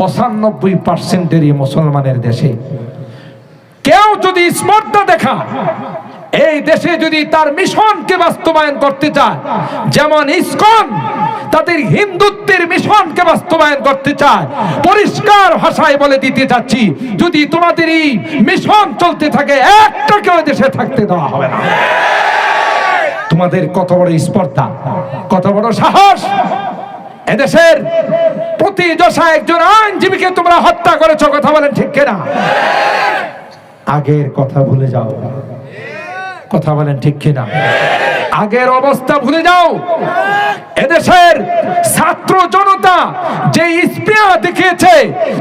পঁচানব্বই পার্সেন্টেরই মুসলমানের দেশে। কেউ যদি স্পর্ধা দেখা, এই দেশে যদি তার মিশনকে বাস্তবায়ন করতে চায়, যেমন ইসকন, তাদের হিন্দুত্বের মিশনকে বাস্তবায়ন করতে চায়, পরিষ্কার ভাষায় বলে দিতে চাচ্ছি, যদি তোমাদের এই মিশন চলতে থাকে একটা কেউ দেশে থাকতে দেওয়া হবে না। তোমাদের কত বড় স্পর্ধা, কত বড় সাহস, এদেশের প্রতি দশা একজন আইনজীবীকে তোমরা হত্যা করেছ, কথা বলেন ঠিক কিনা? আগের কথা ভুলে যাও। কথা বলেন ঠিক কিনা? আগের অবস্থা ভুলে যাও। এদেশের ছাত্র জনতা যে স্পৃহা দেখিয়েছে,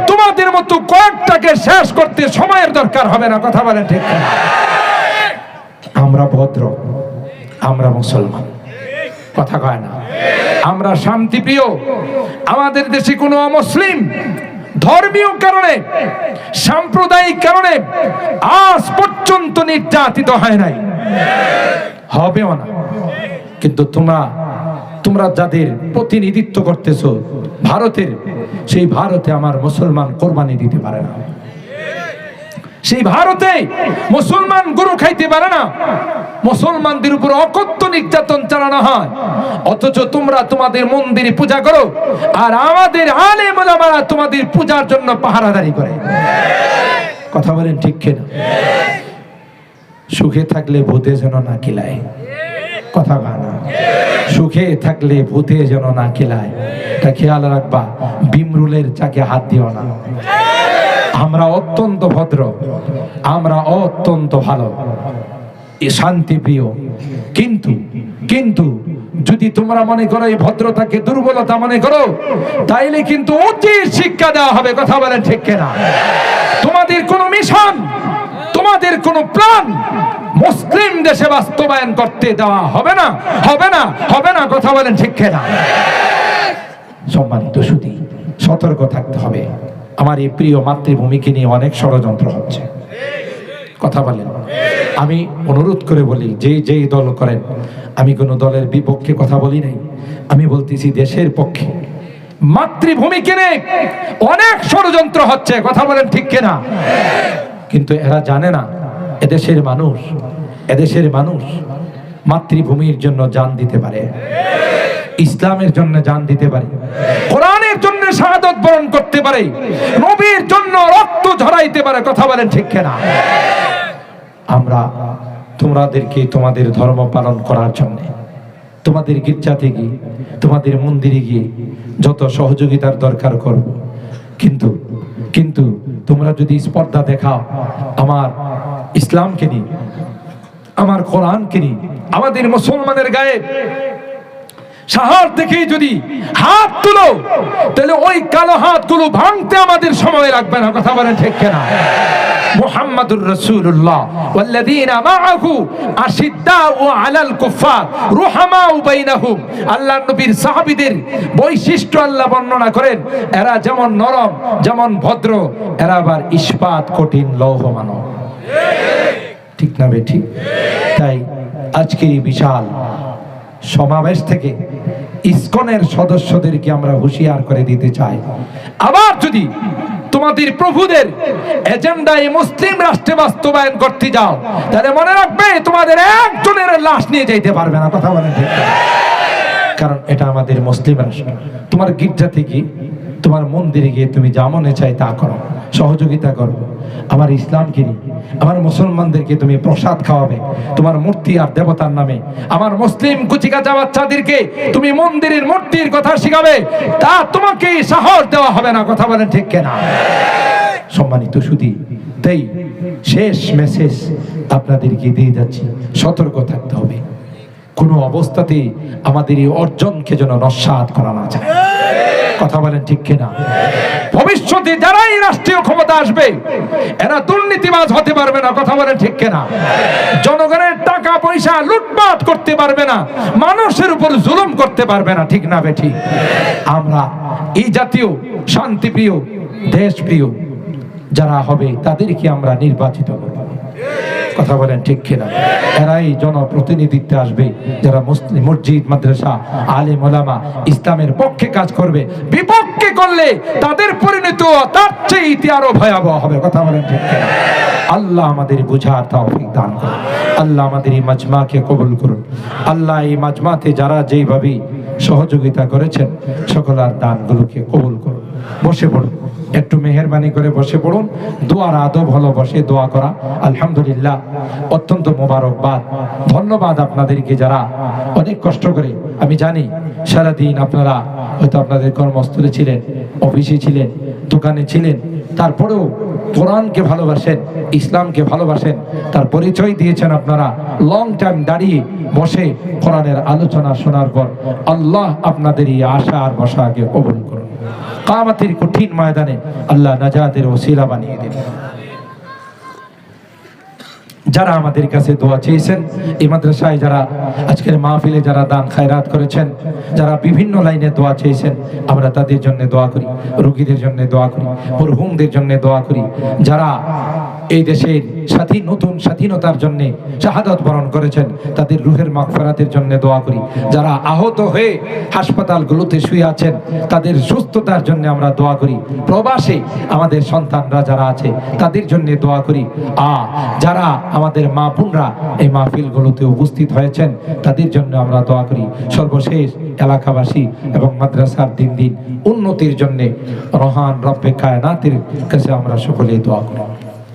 তোমাদের মতো কয়েকটাকে শেষ করতে সময়ের দরকার হবে না, কথা বলেন ঠিক আমরা ভদ্র, আমরা মুসলমান। কথা কয় না। আমরা শান্তিপ্রিয়। আমাদের দেশে কোনো অমুসলিম ধর্মীয় কারণে, সাম্প্রদায়িক কারণে আজ পর্যন্ত নির্যাতিত হয় নাই। হবেও না। কিন্তু তোমরা তোমরা যাদের প্রতিনিধিত্ব করতেছো, ভারতের, সেই ভারতে আমার মুসলমান কোরবানি দিতে পারে না। সেই ভারতে মুসলমান গরু খাইতে পারে না। মুসলমানদের উপর অকথ্য নির্যাতন চালানো হয়। অথচ তোমরা তোমাদের মন্দিরে পূজা করো, আর আমাদের আলে মোলামারা তোমাদের পূজার জন্য পাহারাদারি করে। কথা বলেন ঠিক কিনা? সুখে থাকলে ভূতে যেন না কিলায় কথা গানা সুখে থাকলে ভূতে যেন না কিলায় এটা খেয়াল রাখবা, বিমরুলের চাকে হাত দিও না। আমরা অত্যন্ত ভদ্র, আমরা অত্যন্ত ভালো। শান্তি প্রিয়। কিন্তু কিন্তু যদি তোমরা মনে করো এই ভদ্রতাকে দুর্বলতা মনে করো, তাইলে কিন্তু উচিত শিক্ষা দেওয়া হবে, কথা বলেন ঠিক কিনা? তোমাদের কোনো মিশন, তোমাদের কোনো প্ল্যান মুসলিম দেশে বাস্তবায়ন করতে দেওয়া হবে না হবে না হবে না, কথা বলেন ঠিক কিনা? সম্মানিত সুদী, সতর্ক থাকতে হবে। আমার এই প্রিয় মাতৃভূমিকে নিয়ে অনেক ষড়যন্ত্র হচ্ছে। কথা বলেন। আমি অনুরোধ করে বলি, যে যেই দল করেন, আমি কোনো দলের বিপক্ষে কথা বলি নাই। আমি বলতেছি দেশের পক্ষে। মাতৃভূমিকে নিয়ে অনেক ষড়যন্ত্র হচ্ছে, কথা বলেন ঠিক কিনা? কিন্তু এরা জানে না, এদেশের মানুষ এদেশের মানুষ মাতৃভূমির জন্য জান দিতে পারে। ইসলামের জন্য জান দিতে পারে। কোরআনের জন্য শাহাদত বরণ করতে পারে। নবীর জন্য রক্ত ঝরাইতে পারে, কথা বলেন ঠিক কিনা? আমরা তোমাদেরকে তোমাদের ধর্ম পালন করার জন্য, তোমাদের গির্জাতে গিয়ে, তোমাদের মন্দিরে গিয়ে যত সহযোগিতার দরকার করব। কিন্তু কিন্তু তোমরা যদি স্পর্ধা দেখাও আমার ইসলামকে নিয়ে, আমার কোরআনকে নিয়ে, আমাদের মুসলমানের গায়ে সাহস দেখেই যদি হাত তুলো, তাহলে ওই কালো হাতগুলো ভাঙতে আমাদের সময় লাগবে না। কথা বলেন ঠিক কেনা? আলাল নবীর সাহাবীদের বর্ণনা করেন, এরা যেমন নরম, যেমন ভদ্র, এরা আবার ইস্পাত কঠিন ঠিক না বে ঠিক তাই আজকের বিশাল সমাবেশ থেকে ইস্কনের সদস্যদেরকে আমরা হুঁশিয়ার করে দিতে চাই। আবার যদি তোমাদের প্রভুদের এজেন্ডায় মুসলিম রাষ্ট্রে বাস্তবায়ন করতে যাও, তাহলে মনে রাখবে তোমাদের একজনের লাশ নিয়ে যাইতে পারবে না, কথা বলেন কারণ এটা আমাদের মুসলিম রাষ্ট্র। তোমার গির্জাতে গিয়ে তোমার মন্দিরে গিয়ে তুমি যা মনে চাই তা করো, সহযোগিতা করো। আমার ইসলামকে আমার মুসলমানদেরকে তুমি প্রসাদ খাওয়াবে, তোমার মূর্তি আর দেবতার নামে। আমার মুসলিম কুচিকাচা বাচ্চাদেরকে তুমি মন্দিরের মূর্তির কথা শিখাবে, তা তোমাকে সাহস দেওয়া হবে না, কথা বলেন ঠিক কেনা? সম্মানিত সুদী তাই শেষ মেসেজ আপনাদেরকে দিয়ে যাচ্ছি, সতর্ক থাকতে হবে। কোনো অবস্থাতেই আমাদের এই অর্জনকে যেন নস্বাত করা না যায়। কথা বলেন ঠিক কিনা? ভবিষ্যতে যারাই রাষ্ট্রীয় ক্ষমতা আসবে, এরা দুর্নীতিবাজ হতে পারবে না, কথা বলেন ঠিক কিনা? জনগণের টাকা, পয়সা লুটপাট করতে পারবে না, মানুষের উপর জুলুম করতে পারবে না, ঠিক না বেঠি? আমরা এই জাতীয়, শান্তিপ্রিয়, দেশপ্রিয় যারা হবে, তাদেরকে আমরা নির্বাচিত করব। কথা বলেন ঠিক কিনা? এরাই জনপ্রতিনিধিত্বে আসবে। যারা মুসলিম মসজিদ, মাদ্রাসা, আলিম মোলামা ইসলামের পক্ষে কাজ করবে, বিপক্ষে করলে তাদের পরিণত তার চেয়ে ইতি আরও ভয়াবহ হবে। কথা বলেন ঠিক কিনা? আল্লাহ আমাদের বুঝার তৌফিক দান করুন। আল্লাহ আমাদের এই মাজমাকে কবুল করুন। আল্লাহ এই মাজমাতে যারা যেইভাবে সহযোগিতা করেছেন সকলার দানগুলোকে কবুল করুন। বসে পড়ুন। একটু মেহরবানি করে বসে পড়ুন। দোয়ার আদব হলো বসে দোয়া করা। আলহামদুলিল্লাহ, অত্যন্ত মোবারকবাদ। ধন্যবাদ আপনাদেরকে যারা অনেক কষ্ট করে, আমি জানি সারাদিন আপনারা হয়তো আপনাদের কর্মস্থলে ছিলেন, অফিসে ছিলেন, দোকানে ছিলেন, তারপরেও কোরআনকে ভালোবাসেন, ইসলামকে ভালোবাসেন, তার পরিচয় দিয়েছেন আপনারা। লং টাইম দাঁড়িয়ে বসে কোরআনের আলোচনা শোনার পর আল্লাহ আপনাদের এই আশা আর বসাকে কবুল করুন। কামাতের কঠিন ময়দানে আল্লাহ নাজাতের ওসিলা বানিয়ে দেবে যারা আমাদের কাছে দোয়া চেয়েছেন, এই মাদ্রাসায় যারা আজকের মাহফিলে যারা দান খায়রাত করেছেন, যারা বিভিন্ন লাইনে দোয়া চেয়েছেন, আমরা তাদের জন্য দোয়া করি, রুগীদের জন্য দোয়া করি, মরহুমদের জন্য দোয়া করি। যারা এই দেশের স্বাধীন নতুন স্বাধীনতার জন্য শাহাদত বরণ করেছেন। তাদের রুহের মাগফিরাতের জন্য দোয়া করি। যারা আহত হয়ে হাসপাতালগুলোতে শুয়ে আছেন, তাদের সুস্থতার জন্য আমরা দোয়া করি। প্রবাসে আমাদের সন্তানরা যারা আছে, তাদের জন্য দোয়া করি। আ, যারা আমাদের মা বোনরা এই মাহফিলগুলোতে উপস্থিত হয়েছেন, তাদের জন্য আমরা দোয়া করি। সর্বশেষ এলাকাবাসী এবং মাদ্রাসার দিন দিন উন্নতির জন্য রহান রব্বে কায়নাতের কাছে আমরা সকলেই দোয়া করি।